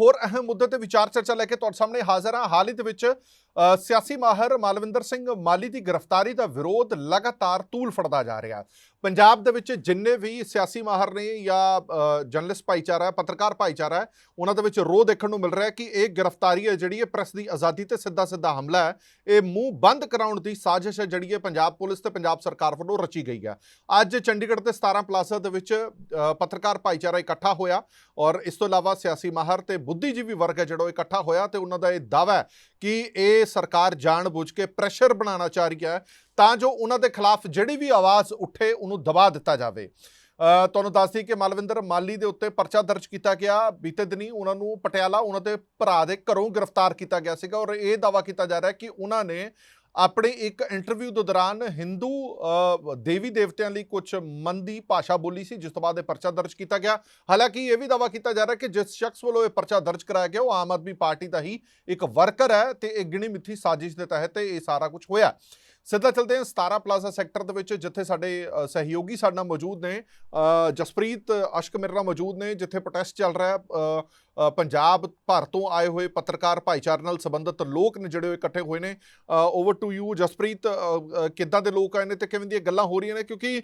ਹੋਰ ਅਹਿਮ ਮੁੱਦੇ ਤੇ ਵਿਚਾਰ ਚਰਚਾ ਲੈ ਕੇ ਤੁਹਾਡੇ ਸਾਹਮਣੇ ਹਾਜ਼ਰ ਹਾਂ। ਹਾਲ ਹੀ ਦੇ ਵਿੱਚ ਸਿਆਸੀ ਮਾਹਰ ਮਾਲਵਿੰਦਰ ਸਿੰਘ ਮਾਲੀ ਦੀ ਗ੍ਰਿਫਤਾਰੀ ਦਾ ਵਿਰੋਧ ਲਗਾਤਾਰ ਤੂਲ ਫੜਦਾ ਜਾ ਰਿਹਾ ਪੰਜਾਬ ਦੇ ਵਿੱਚ ਜਿੰਨੇ ਵੀ ਸਿਆਸੀ ਮਾਹਰ ਨੇ ਜਾਂ ਜਰਨਲਿਸਟ ਭਾਈਚਾਰਾ ਹੈ ਪੱਤਰਕਾਰ ਭਾਈਚਾਰਾ ਹੈ, ਉਹਨਾਂ ਦੇ ਵਿੱਚ ਰੋਹ ਦੇਖਣ ਨੂੰ ਮਿਲ ਰਿਹਾ ਹੈ ਕਿ ਇਹ ਗ੍ਰਿਫਤਾਰੀ ਹੈ ਜਿਹੜੀ ਇਹ ਪ੍ਰੈਸ ਦੀ ਆਜ਼ਾਦੀ ਤੇ ਸਿੱਧਾ ਸਿੱਧਾ ਹਮਲਾ ਹੈ। ਇਹ ਮੂੰਹ ਬੰਦ ਕਰਾਉਣ ਦੀ ਸਾਜ਼ਿਸ਼ ਹੈ ਜਿਹੜੀ ਇਹ ਪੰਜਾਬ ਪੁਲਿਸ ਤੇ ਪੰਜਾਬ ਸਰਕਾਰ ਵੱਲੋਂ ਰਚੀ ਗਈ ਹੈ। ਅੱਜ ਚੰਡੀਗੜ੍ਹ ਦੇ 17 ਪਲਾਜ਼ਾ ਦੇ ਵਿੱਚ ਪੱਤਰਕਾਰ ਭਾਈਚਾਰਾ ਇਕੱਠਾ ਹੋਇਆ ਔਰ ਇਸ ਤੋਂ ਇਲਾਵਾ ਸਿਆਸੀ ਮਾਹਰ ਤੇ ਬੁੱਧੀਜੀਵੀ ਵਰਗ ਹੈ ਜਿਹੜਾ ਇਕੱਠਾ ਹੋਇਆ ਤੇ ਉਹਨਾਂ ਦਾ ਇਹ ਦਾਅਵਾ ਕਿ ਇਹ ਸਰਕਾਰ ਜਾਣਬੁੱਝ ਕੇ ਪ੍ਰੈਸ਼ਰ ਬਣਾਉਣਾ ਚਾਹ ਰਹੀ ਹੈ ਤਾਂ ਜੋ ਉਹਨਾਂ ਦੇ ਖਿਲਾਫ ਜਿਹੜੀ ਵੀ ਆਵਾਜ਼ ਉੱਠੇ ਉਹਨੂੰ ਦਬਾ ਦਿੱਤਾ ਜਾਵੇ। ਅ, ਤੁਹਾਨੂੰ ਦੱਸ ਦਈਏ ਕਿ ਮਲਵਿੰਦਰ ਮਾਲੀ ਦੇ ਉੱਤੇ ਪਰਚਾ ਦਰਜ ਕੀਤਾ ਗਿਆ। ਬੀਤੇ ਦਿਨੀ ਉਹਨਾਂ ਨੂੰ ਪਟਿਆਲਾ ਉਹਨਾਂ ਦੇ ਭਰਾ ਦੇ ਘਰੋਂ ਗ੍ਰਿਫਤਾਰ ਕੀਤਾ ਗਿਆ ਸੀਗਾ ਔਰ ਇਹ ਦਾਵਾ ਕੀਤਾ ਜਾ ਰਿਹਾ ਕਿ ਉਹਨਾਂ ਨੇ ਆਪਣੇ ਇੱਕ ਇੰਟਰਵਿਊ ਦੇ ਦੌਰਾਨ ਹਿੰਦੂ ਦੇਵੀ ਦੇਵਤਿਆਂ ਲਈ ਕੁਝ ਮੰਦੀ ਭਾਸ਼ਾ ਬੋਲੀ ਸੀ, ਜਿਸ ਤੋਂ ਬਾਅਦ ਇਹ ਪਰਚਾ ਦਰਜ ਕੀਤਾ ਗਿਆ। ਹਾਲਾਂਕਿ ਇਹ ਵੀ ਦਾਵਾ ਕੀਤਾ ਜਾ ਰਿਹਾ ਕਿ ਜਿਸ ਸ਼ਖਸ ਵੱਲੋਂ ਇਹ ਪਰਚਾ ਦਰਜ ਕਰਾਇਆ ਗਿਆ, ਉਹ ਆਮ ਆਦਮੀ ਪਾਰਟੀ ਦਾ ਹੀ ਇੱਕ ਵਰਕਰ ਹੈ ਤੇ ਇਹ ਗਿਣੀ ਮਿੱਥੀ ਸਾਜ਼ਿਸ਼ ਦੇ ਤਹਿਤ ਇਹ ਸਾਰਾ ਕੁਝ ਹੋਇਆ। ਸਿੱਧਾ ਚਲਦੇ ਹਾਂ 17 ਪਲਾਜ਼ਾ ਸੈਕਟਰ ਦੇ ਵਿੱਚ ਜਿੱਥੇ ਸਾਡੇ ਸਹਿਯੋਗੀ ਸਾਡੇ ਨਾਲ ਮੌਜੂਦ ਨੇ ਜਸਪ੍ਰੀਤ ਅਸ਼ਕ ਮਿਰਰਾ ਮੌਜੂਦ ਨੇ, ਜਿੱਥੇ ਪ੍ਰੋਟੈਸਟ ਚੱਲ ਰਿਹਾ ਪੰਜਾਬ ਭਰ ਤੋਂ ਆਏ ਹੋਏ ਪੱਤਰਕਾਰ ਭਾਈਚਾਰੇ ਨਾਲ ਸੰਬੰਧਿਤ ਲੋਕ ਨੇ ਜਿਹੜੇ ਉਹ ਇਕੱਠੇ ਹੋਏ ਨੇ। ਓਵਰ ਟੂ ਯੂ ਜਸਪ੍ਰੀਤ ਕਿੱਦਾਂ ਦੇ ਲੋਕ ਆਏ ਨੇ ਤੇ ਕਿਵੇਂ ਦੀਆਂ ਗੱਲਾਂ ਹੋ ਰਹੀਆਂ ਨੇ? ਕਿਉਂਕਿ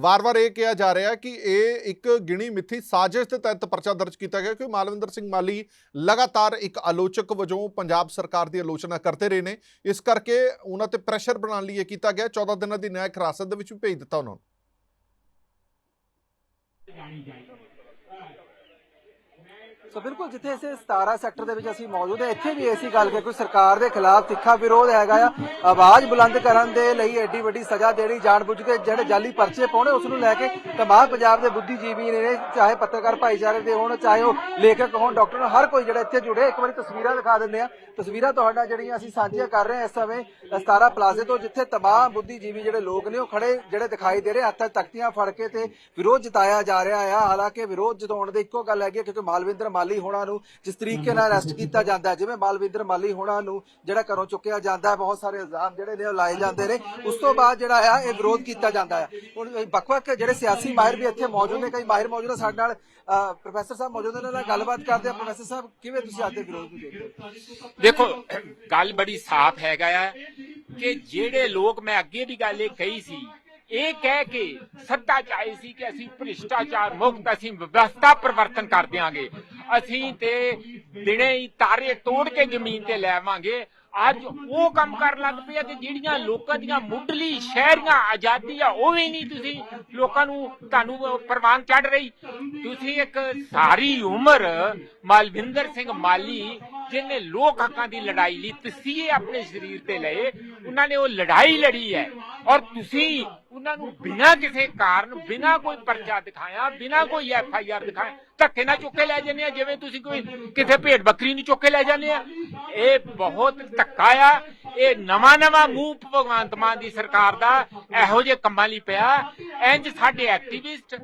ਵਾਰ-ਵਾਰ ਇਹ ਕਿਹਾ ਜਾ ਰਿਹਾ ਕਿ ਇਹ ਇੱਕ ਗਿਣੀ ਮਿੱਥੀ ਸਾਜ਼ਿਸ਼ ਦੇ ਤਹਿਤ ਪਰਚਾ ਦਰਜ ਕੀਤਾ ਗਿਆ ਕਿ ਮਾਲਵਿੰਦਰ ਸਿੰਘ ਮਾਲੀ ਲਗਾਤਾਰ ਇੱਕ ਆਲੋਚਕ ਵਜੋਂ ਪੰਜਾਬ ਸਰਕਾਰ ਦੀ ਆਲੋਚਨਾ ਕਰਦੇ ਰਹੇ ਨੇ। ਇਸ ਕਰਕੇ ਉਹਨਾਂ ਤੇ ਪ੍ਰੈਸ਼ਰ ਬਣਾਉਣ ਲਈ ਇਹ ਕੀਤਾ ਗਿਆ। 14 ਦਿਨਾਂ ਦੀ ਨਿਆਇਕ ਹਿਰਾਸਤ ਦੇ ਵਿੱਚ ਵੀ ਭੇਜ ਦਿੱਤਾ ਉਹਨਾਂ ਨੂੰ। ਸੋ ਬਿਲਕੁਲ ਜਿੱਥੇ ਇਸੇ 17 ਸੈਕਟਰ ਦੇ ਵਿੱਚ ਅਸੀਂ ਮੌਜੂਦ ਹਾਂ, ਇੱਥੇ ਵੀ ਐਸੀ ਗੱਲ ਕਿ ਕੋਈ ਸਰਕਾਰ ਦੇ ਖਿਲਾਫ ਤਿੱਖਾ ਵਿਰੋਧ ਹੈਗਾ ਆ। ਆਵਾਜ਼ ਬੁਲੰਦ ਕਰਨ ਦੇ ਲਈ ਐਡੀ ਵੱਡੀ ਸਜ਼ਾ ਦੇਣੀ, ਜਾਣਬੁੱਝ ਕੇ ਜਿਹੜੇ ਜਾਲੀ ਪਰਚੇ ਪਾਉਣੇ, ਉਸ ਨੂੰ ਲੈ ਕੇ ਤਮਾਮ ਪੰਜਾਬ ਦੇ ਬੁੱਧੀਜੀਵੀ ਨੇ, ਚਾਹੇ ਪੱਤਰਕਾਰ ਭਾਈਚਾਰੇ ਦੇ ਹੋਣ, ਚਾਹੇ ਉਹ ਲੇਖਕ ਹੋਣ, ਡਾਕਟਰ ਹਰ ਕੋਈ ਜਿਹੜਾ ਇੱਥੇ ਜੁੜੇ, ਇੱਕ ਵਾਰੀ ਤਸਵੀਰਾਂ ਦਿਖਾ ਦਿੰਦੇ ਆ ਤਸਵੀਰਾਂ ਤੁਹਾਡਾ ਜਿਹੜੀਆਂ ਅਸੀਂ ਸਾਂਝੀਆਂ ਕਰ ਰਹੇ ਹਾਂ ਇਸ ਸਮੇਂ 17 ਪਲਾਜ਼ੇ ਤੋਂ ਜਿੱਥੇ ਤਮਾਮ ਬੁੱਧੀਜੀਵੀ ਜਿਹੜੇ ਲੋਕ ਨੇ, ਉਹ ਖੜੇ, ਜਿਹੜੇ ਦਿਖਾਈ ਦੇ ਰਹੇ, ਹੱਥਾਂ ਤਖਤੀਆਂ ਫੜ ਕੇ ਤੇ ਵਿਰੋਧ ਜਤਾਇਆ ਜਾ ਰਿਹਾ ਆ। ਹਾਲਾਂਕਿ ਵਿਰੋਧ ਜਤਾਉਣ ਦੀ ਇੱਕੋ ਗੱਲ ਹੈਗੀ ਕਿਉਂਕਿ ਮਾਲਵਿੰਦਰ ਮਾਲੀ ਹੋਣਾ ਨੂੰ ਜਿਸ ਤਰੀਕੇ ਨਾਲ ਅਰੈਸਟ ਕੀਤਾ ਜਾਂਦਾ ਹੈ ਜਿਵੇਂ ਮਾਲਵਿੰਦਰ ਮਾਲੀ ਹੋਣਾ ਨੂੰ ਜਿਹੜਾ ਘਰੋਂ ਚੁੱਕਿਆ ਜਾਂਦਾ ਹੈ ਬਹੁਤ ਸਾਰੇ ਇਲਜ਼ਾਮ ਜਿਹੜੇ ਨੇ ਉਹ ਲਾਏ ਜਾਂਦੇ ਨੇ। ਉਸ ਤੋਂ ਬਾਅਦ ਜਿਹੜਾ ਆ ਇਹ ਵਿਰੋਧ ਕੀਤਾ ਜਾਂਦਾ ਹੈ। ਹੁਣ ਵੱਖ-ਵੱਖ ਜਿਹੜੇ ਸਿਆਸੀ ਮਾਹਿਰ ਵੀ ਇੱਥੇ ਮੌਜੂਦ ਨੇ ਕਈ ਮਾਹਿਰ ਮੌਜੂਦ ਨੇ ਸਾਡੇ ਨਾਲ ਪ੍ਰੋਫੈਸਰ ਸਾਹਿਬ ਮੌਜੂਦ ਨੇ ਨਾਲ ਗੱਲਬਾਤ ਕਰਦੇ ਆ। ਪ੍ਰੋਫੈਸਰ ਸਾਹਿਬ ਕਿਵੇਂ ਤੁਸੀਂ ਅੱਜ ਦੇ ਵਿਰੋਧ ਨੂੰ ਦੇਖਦੇ ਹੋ? ਦੇਖੋ ਗੱਲ ਬੜੀ ਸਾਫ਼ ਹੈਗਾ ਆ ਕਿ ਜਿਹੜੇ ਲੋਕ ਮੈਂ ਅੱਗੇ ਵੀ ਗੱਲ ਇਹ ਕਹੀ ਸੀ ਇਹ ਕਹਿ ਕੇ ਸੱਤਾ ਚਾਹੀ ਸੀ ਕਿ ਅਸੀਂ ਭ੍ਰਿਸ਼ਟਾਚਾਰ ਮੁਕਤ ਅਸੀਂ ਵਿਵਸਥਾ ਪਰਿਵਰਤਨ ਕਰ ਦਿਆਂਗੇ। ਅਸੀਂ ਤੇ ਦਿਨੇ ਹੀ ਤਾਰੇ ਤੋੜ ਕੇ ਜ਼ਮੀਨ ਤੇ ਲੈਵਾਂਗੇ ਅੱਜ ਉਹ ਕੰਮ ਕਰਨ ਲੱਗ ਪਏ ਆ ਕਿ ਜਿਹੜੀਆਂ ਲੋਕਾਂ ਦੀਆਂ ਮੁੱਢਲੀ ਸ਼ਹਿਰੀਆਂ ਆਜ਼ਾਦੀ ਆ, ਉਹ ਵੀ ਨਹੀਂ ਤੁਸੀਂ ਲੋਕਾਂ ਨੂੰ ਤੁਹਾਨੂੰ ਉਹ ਚੜ ਰਹੀ। ਤੁਸੀਂ ਇੱਕ ਸਾਰੀ ਉਮਰ ਮਾਲਵਿੰਦਰ ਸਿੰਘ ਮਾਲੀ, ਜਿਹਨੇ ਲੋਕ ਹੱਕਾਂ ਦੀ ਲੜਾਈ ਲਈ ਤਸੀਹੇ ਆਪਣੇ ਸਰੀਰ ਤੇ ਲਏ, ਉਹਨਾਂ ਨੇ ਉਹ ਲੜਾਈ ਲੜੀ ਹੈ। ਔਰ ਤੁਸੀਂ ਉਹਨਾਂ ਨੂੰ ਬਿਨਾਂ ਕਿਸੇ ਕਾਰਨ, ਬਿਨਾਂ ਕੋਈ ਪਰਚਾ ਦਿਖਾਇਆ, ਬਿਨਾਂ ਕੋਈ ਐਫ ਆਈ ਆਰ ਦਿਖਾਇਆ, ਧੱਕੇ ਨਾਲ ਚੁੱਕੇ ਲੈ ਜਾਂਦੇ ਆ, ਜਿਵੇਂ ਤੁਸੀਂ ਕੋਈ ਕਿਤੇ ਭੇਡ ਬੱਕਰੀ ਨੂੰ ਚੁੱਕੇ ਲੈ ਜਾਂਦੇ ਆ। ਇਹ ਬਹੁਤ ਧੱਕਾ ਆ। ਇਹ ਨਵਾਂ ਨਵਾਂ ਮੂੰਹ ਭਗਵੰਤ ਮਾਨ ਦੀ ਸਰਕਾਰ ਦਾ ਇਹੋ ਜਿਹੇ ਕੰਮਾਂ ਲਈ ਪਿਆ। ਇੰਜ ਸਾਡੇ ਐਕਟਿਵਿਸਟ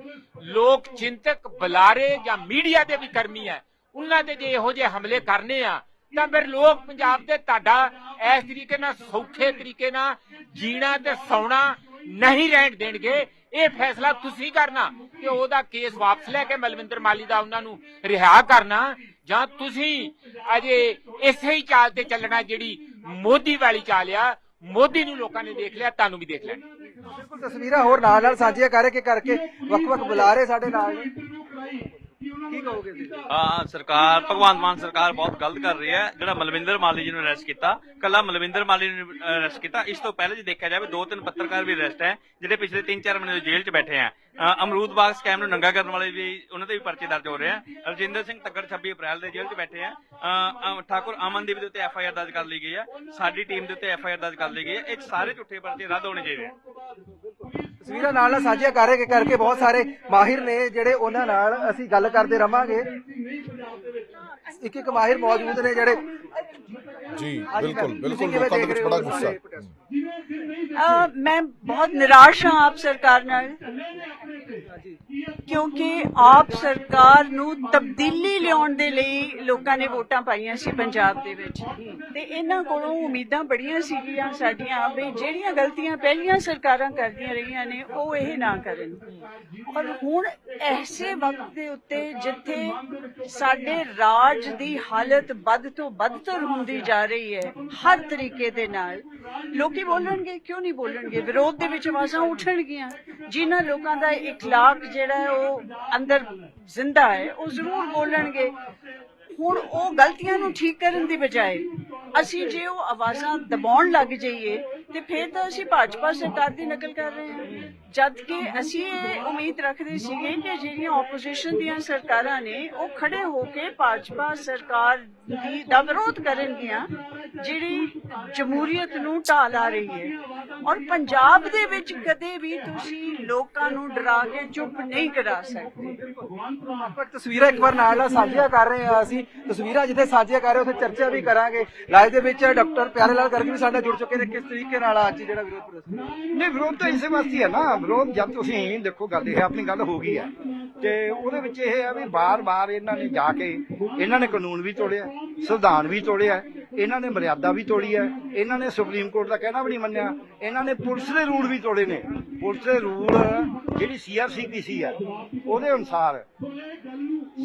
ਲੋਕ ਚਿੰਤਕ, ਬੁਲਾਰੇ ਜਾਂ ਮੀਡੀਆ ਦੇ ਵੀ ਕਰਮੀ ਆ। ਉਹਨਾਂ ਦੇ ਜੇ ਇਹੋ ਜਿਹੇ ਹਮਲੇ ਕਰਨੇ ਆ, ਤਾਂ ਫਿਰ ਲੋਕ ਪੰਜਾਬ ਦੇ ਤੁਹਾਡਾ ਇਸ ਤਰੀਕੇ ਨਾਲ ਸੌਖੇ ਤਰੀਕੇ ਨਾਲ ਜੀਣਾ ਤੇ ਸੌਣਾ ਨਹੀਂ ਰਹਿਣ ਦੇਣਗੇ। ਇਹ ਫੈਸਲਾ ਤੁਸੀਂ ਕਰਨਾ ਕਿ ਉਹਦਾ ਕੇਸ ਵਾਪਸ ਲੈ ਕੇ ਮਲਵਿੰਦਰ ਮਾਲੀ ਦਾ ਉਹਨਾਂ ਨੂੰ ਰਿਹਾ ਕਰਨਾ, ਜਾਂ ਤੁਸੀਂ ਅਜੇ ਇਸੇ ਹੀ ਚਾਲ ਤੇ ਚੱਲਣਾ ਜਿਹੜੀ ਮੋਦੀ ਵਾਲੀ ਚਾਲ ਆ, ਮੋਦੀ ਨੂੰ ਲੋਕਾਂ ਨੇ ਦੇਖ ਲਿਆ, ਤੁਹਾਨੂੰ ਵੀ ਦੇਖ ਲੈਣਾ। ਬਿਲਕੁਲ ਤਸਵੀਰਾਂ ਹੋਰ ਨਾਲ ਨਾਲ ਸਾਂਝੀਆਂ ਕਰਕੇ ਕਰਕੇ ਵੱਖ-ਵੱਖ ਬੁਲਾਰੇ ਸਾਡੇ ਨਾਲ। ਨੇ ਕੀ ਕਹੋਗੇ ਤੁਸੀਂ? ਹਾਂ ਸਰਕਾਰ ਭਗਵੰਤ ਮਾਨ ਸਰਕਾਰ ਬਹੁਤ ਗਲਤ ਕਰ ਰਹੀ ਹੈ। ਜਿਹੜਾ ਮਲਵਿੰਦਰ ਮਾਲੀ ਜੀ ਨੂੰ ਅਰੈਸਟ ਕੀਤਾ ਕੱਲਾ ਮਲਵਿੰਦਰ ਮਾਲੀ ਨੂੰ ਅਰੈਸਟ ਕੀਤਾ ਇਸ ਤੋਂ ਪਹਿਲੇ ਜੇ ਦੇਖਿਆ ਜਾਵੇ ਦੋ ਤਿੰਨ ਪੱਤਰਕਾਰ ਵੀ ਅਰੈਸਟ ਹੈ ਜਿਹੜੇ ਪਿਛਲੇ 3-4 ਮਹੀਨੇ ਤੋਂ ਜੇਲ੍ਹ 'ਚ ਬੈਠੇ ਆ। ਅ, ਅਮਰੂਦ ਬਾਗ ਸਕੈਮ ਨੂੰ ਨੰਗਾ ਕਰਨ ਵਾਲੇ ਵੀ ਉਹਨਾਂ ਤੇ ਵੀ ਪਰਚੇ ਦਰਜ ਹੋ ਰਹੇ ਆ। ਰਜਿੰਦਰ ਸਿੰਘ ਤੱਕਰ 26 ਅਪ੍ਰੈਲ ਦੇ ਜੇਲ੍ਹ 'ਚ ਬੈਠੇ ਆ। ਠਾਕੁਰ ਅਮਨਦੀਪ ਦੇ ਉੱਤੇ ਐਫ ਆਈ ਆਰ ਦਰਜ ਕਰ ਲਈ ਗਈ ਆ। ਸਾਡੀ ਟੀਮ ਦੇ ਉੱਤੇ ਐਫ ਆਈ ਆਰ ਦਰਜ ਕਰ ਲਈ ਗਈ ਹੈ ਇਹ ਸਾਰੇ ਝੂਠੇ ਪਰਚੇ ਰੱਦ ਹੋਣੇ ਚਾਹੀਦੇ ਆ। ਤਸਵੀਰਾਂ ਨਾਲ ਨਾਲ ਸਾਂਝੀਆਂ ਕਰਕੇ ਕਰਕੇ ਬਹੁਤ ਸਾਰੇ ਮਾਹਿਰ ਨੇ ਜਿਹੜੇ ਉਹਨਾਂ ਨਾਲ ਅਸੀਂ ਗੱਲ ਕਰਦੇ ਰਵਾਂਗੇ। ਇੱਕ ਇੱਕ ਮਾਹਿਰ ਮੌਜੂਦ ਨੇ ਜਿਹੜੇ ਜੀ ਤੁਸੀਂ ਕਿਵੇਂ ਲੋਕਾਂ ਦੇ ਵਿੱਚ ਬੜਾ ਗੁੱਸਾ? ਅ, ਮੈਂ ਬਹੁਤ ਨਿਰਾਸ਼ ਹਾਂ ਆਪ ਸਰਕਾਰ ਨਾਲ। ਕਿਉਂਕਿ ਆਪ ਸਰਕਾਰ ਨੂੰ ਤਬਦੀਲੀ ਲਿਆਉਣ ਦੇ ਲਈ ਲੋਕਾਂ ਨੇ ਵੋਟਾਂ ਪਾਈਆਂ ਸੀ ਪੰਜਾਬ ਦੇ ਵਿੱਚ। ਤੇ ਇਹਨਾਂ ਕੋਲੋਂ ਉਮੀਦਾਂ ਬੜੀਆਂ ਸੀਗੀਆਂ ਸਾਡੀਆਂ ਵੀ ਜਿਹੜੀਆਂ ਗਲਤੀਆਂ ਪਹਿਲੀਆਂ ਸਰਕਾਰਾਂ ਕਰਦੀਆਂ ਰਹੀਆਂ ਨੇ ਉਹ ਇਹ ਨਾ ਕਰਨ। ਔਰ ਹੁਣ ਐਸੇ ਵਕਤ ਦੇ ਉੱਤੇ ਜਿੱਥੇ ਸਾਡੇ ਰਾਜ ਦੀ ਹਾਲਤ ਵੱਧ ਤੋਂ ਬਦਤਰ ਹੁੰਦੀ ਜਾ ਰਹੀ ਹੈ, ਹਰ ਤਰੀਕੇ ਦੇ ਨਾਲ। ਲੋਕੀ ਬੋਲਣਗੇ, ਕਿਉਂ ਨਹੀਂ ਬੋਲਣਗੇ? ਵਿਰੋਧ ਦੇ ਵਿੱਚ ਆਵਾਜ਼ਾਂ ਉੱਠਣਗੀਆਂ। ਜਿਨ੍ਹਾਂ ਲੋਕਾਂ ਦਾ ਇਖਲਾਕ ਜਿਹੜਾ ਹੈ, ਉਹ ਅੰਦਰ ਜ਼ਿੰਦਾ ਹੈ, ਉਹ ਜ਼ਰੂਰ ਬੋਲਣਗੇ। ਹੁਣ ਉਹ ਗਲਤੀਆਂ ਨੂੰ ਠੀਕ ਕਰਨ ਦੀ ਬਜਾਏ ਅਸੀਂ ਜੇ ਉਹ ਆਵਾਜ਼ਾਂ ਦਬਾਉਣ ਲੱਗ ਜਾਈਏ, ਤੇ ਫਿਰ ਤਾਂ ਅਸੀਂ ਭਾਜਪਾ ਸਰਕਾਰ ਦੀ ਨਕਲ ਕਰ ਰਹੇ ਹਾਂ। ਜਦ ਕਿ ਅਸੀਂ ਇਹ ਉਮੀਦ ਰੱਖਦੇ ਸੀਗੇ ਕਿ ਜਿਹੜੀਆਂ ਆਪੋਜੀਸ਼ਨ ਦੀਆਂ ਸਰਕਾਰਾਂ ਨੇ ਉਹ ਖੜੇ ਹੋ ਕੇ ਭਾਜਪਾ ਸਰਕਾਰ ਦੀ ਦਾ ਵਿਰੋਧ ਕਰਨਗੀਆਂ ਜਿਹੜੀ ਜਮਹੂਰੀਅਤ ਨੂੰ ਢਾਹ ਲਾ ਰਹੀ ਹੈ। ਔਰ ਪੰਜਾਬ ਦੇ ਵਿੱਚ ਕਦੇ ਵੀ ਤੁਸੀਂ ਲੋਕਾਂ ਨੂੰ ਡਰਾ ਕੇ ਚੁੱਪ ਨਹੀਂ ਕਰਾ ਸਕਦੇ। ਆਪਾਂ ਤਸਵੀਰਾਂ ਇੱਕ ਵਾਰ ਨਾਲ ਸਾਂਝੀਆਂ ਕਰ ਰਹੇ ਹਾਂ ਅਸੀਂ। ਤਸਵੀਰਾਂ ਜਿੱਥੇ ਸਾਂਝੀਆਂ ਕਰ ਰਹੇ ਉੱਥੇ ਚਰਚਾ ਵੀ ਕਰਾਂਗੇ। ਲਾਈਵ ਦੇ ਵਿੱਚ ਡਾਕਟਰ ਪਿਆਰੇ ਲਾਲ ਗਰਗ ਵੀ ਸਾਡੇ ਨਾਲ ਜੁੜ ਚੁੱਕੇ ਨੇ। ਕਿਸ ਤਰੀਕੇ ਨਾਲ ਅੱਜ ਜਿਹੜਾ ਵਿਰੋਧ ਪ੍ਰਦਰਸ਼ਨ ਨਹੀਂ ਵਿਰੋਧ ਤਾਂ ਇਸੇ ਵਾਸਤੇ ਹੈ ਨਾ। ਵਿਰੋਧ ਜਦ ਤੁਸੀਂ ਦੇਖੋ ਗੱਲ ਇਹ ਆਪਣੀ ਗੱਲ ਹੋ ਗਈ ਹੈ। ਤੇ ਉਹਦੇ ਵਿੱਚ ਇਹ ਹੈ ਵੀ ਬਾਰ-ਬਾਰ ਇਹਨਾਂ ਨੇ ਜਾ ਕੇ ਇਹਨਾਂ ਨੇ ਕਾਨੂੰਨ ਵੀ ਤੋੜਿਆ, ਸੰਵਿਧਾਨ ਵੀ ਤੋੜਿਆ, ਇਹਨਾਂ ਨੇ ਮਰਿਆਦਾ ਵੀ ਤੋੜੀ ਹੈ, ਇਹਨਾਂ ਨੇ ਸੁਪਰੀਮ ਕੋਰਟ ਦਾ ਕਹਿਣਾ ਵੀ ਨਹੀਂ ਮੰਨਿਆ, ਇਹਨਾਂ ਨੇ ਪੁਲਿਸ ਦੇ ਰੂਲ ਵੀ ਤੋੜੇ ਨੇ। ਪੁਲਿਸ ਦੇ ਰੂਲ ਜਿਹੜੀ ਸੀਆਰਸੀਪੀਸੀ ਹੈ, ਉਹਦੇ ਅਨੁਸਾਰ